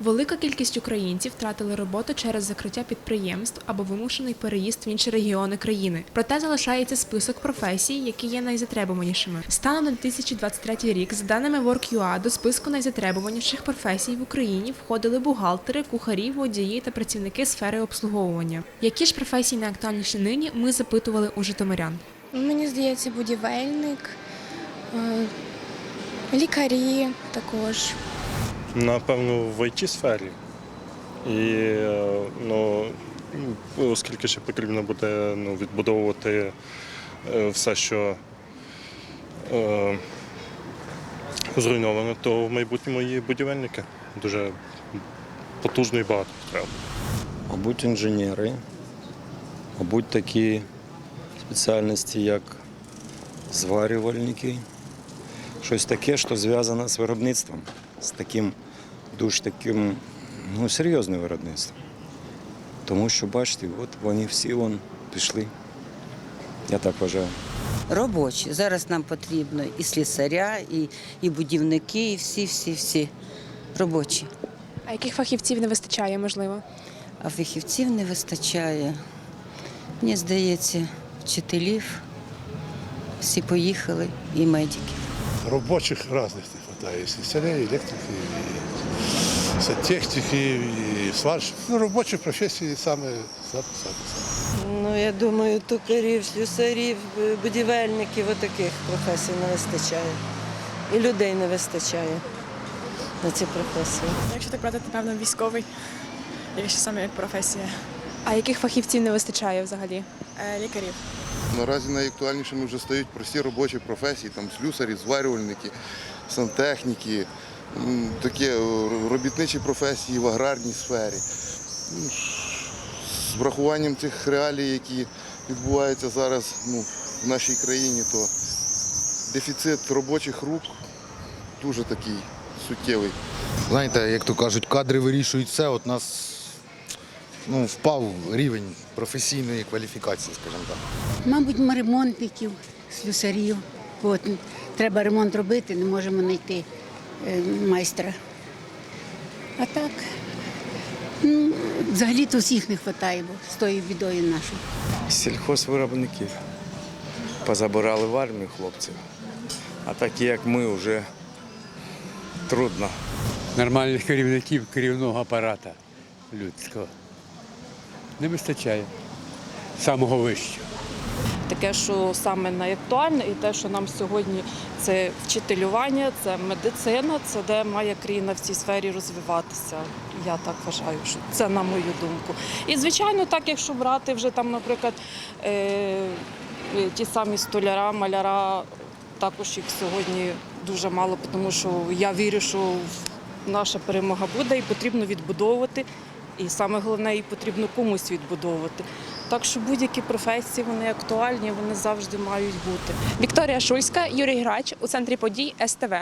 Велика кількість українців втратили роботу через закриття підприємств або вимушений переїзд в інші регіони країни. Проте залишається список професій, які є найзатребуванішими. Станом на 2023 рік, за даними WorkUA, до списку найзатребуваніших професій в Україні входили бухгалтери, кухарі, водії та працівники сфери обслуговування. Які ж професії найактуальніші нині? Ми запитували у житомирян. Мені здається, будівельник, е, лікарі також. Напевно, в it сфері. І е, ну, оскільки ще потрібно буде ну, відбудовувати е, все, що е, зруйновано, то в майбутньому і будівельники дуже потужно і багато треба. Мабуть, інженери, мабуть, такі спеціальності, як зварювальники, щось таке, що зв'язане з виробництвом, з таким дуже таким ну, серйозним виробництвом. Тому що, бачите, от вони всі вон пішли. Я так вважаю. Робочі. Зараз нам потрібно і слісаря, і, і будівники, і всі, всі, всі робочі. А яких фахівців не вистачає, можливо? А фахівців не вистачає. Мені здається, вчителів всі поїхали і медиків. Рабочих разных не хватает. И слесарей, и электрики, и сантехники, и сварщиков. Ну, рабочих профессий самые, самые, самые. Ну, я думаю, токарів, слюсарів, е, будівельників, отаких професій не вистачає. І людей не вистачає на ці професії. Якщо так брати, то певно військовий, якщо саме як професія. А яких фахівців не вистачає взагалі? Е, Лікарів. Наразі найактуальнішими вже стають прості робочі професії, там слюсарі, зварювальники, сантехніки, такі е, робітничі професії в аграрній сфері. Ну, З врахуванням цих реалій, які відбуваються зараз ну, в нашій країні, то дефіцит робочих рук дуже такий суттєвий. Знаєте, як то кажуть, кадри вирішують все. От нас ну, впав рівень професійної кваліфікації, скажімо так. Мабуть, ми ремонтників, слюсарів. От, треба ремонт робити, не можемо знайти майстра. А так, ну, взагалі-то всіх не вистачає, бо з тою бідою нашою. сільхозвиробників. Позабирали в армію хлопців. А такі, як ми, вже трудно. нормальних керівників керівного апарата людського. Не вистачає самого вищого. Таке, що саме найактуальне, і те, що нам сьогодні це вчителювання, це медицина, це де має країна в цій сфері розвиватися. Я так вважаю, що це на мою думку. І звичайно, так, якщо брати вже там, наприклад, е, е, ті самі столяра, маляра, також їх сьогодні дуже мало, тому що я вірю, що наша перемога буде і потрібно відбудовувати. І саме головне, її потрібно комусь відбудовувати. Так що будь-які професії вони актуальні, вони завжди мають бути. Вікторія Шульська, Юрій Грач у центрі подій СТВ.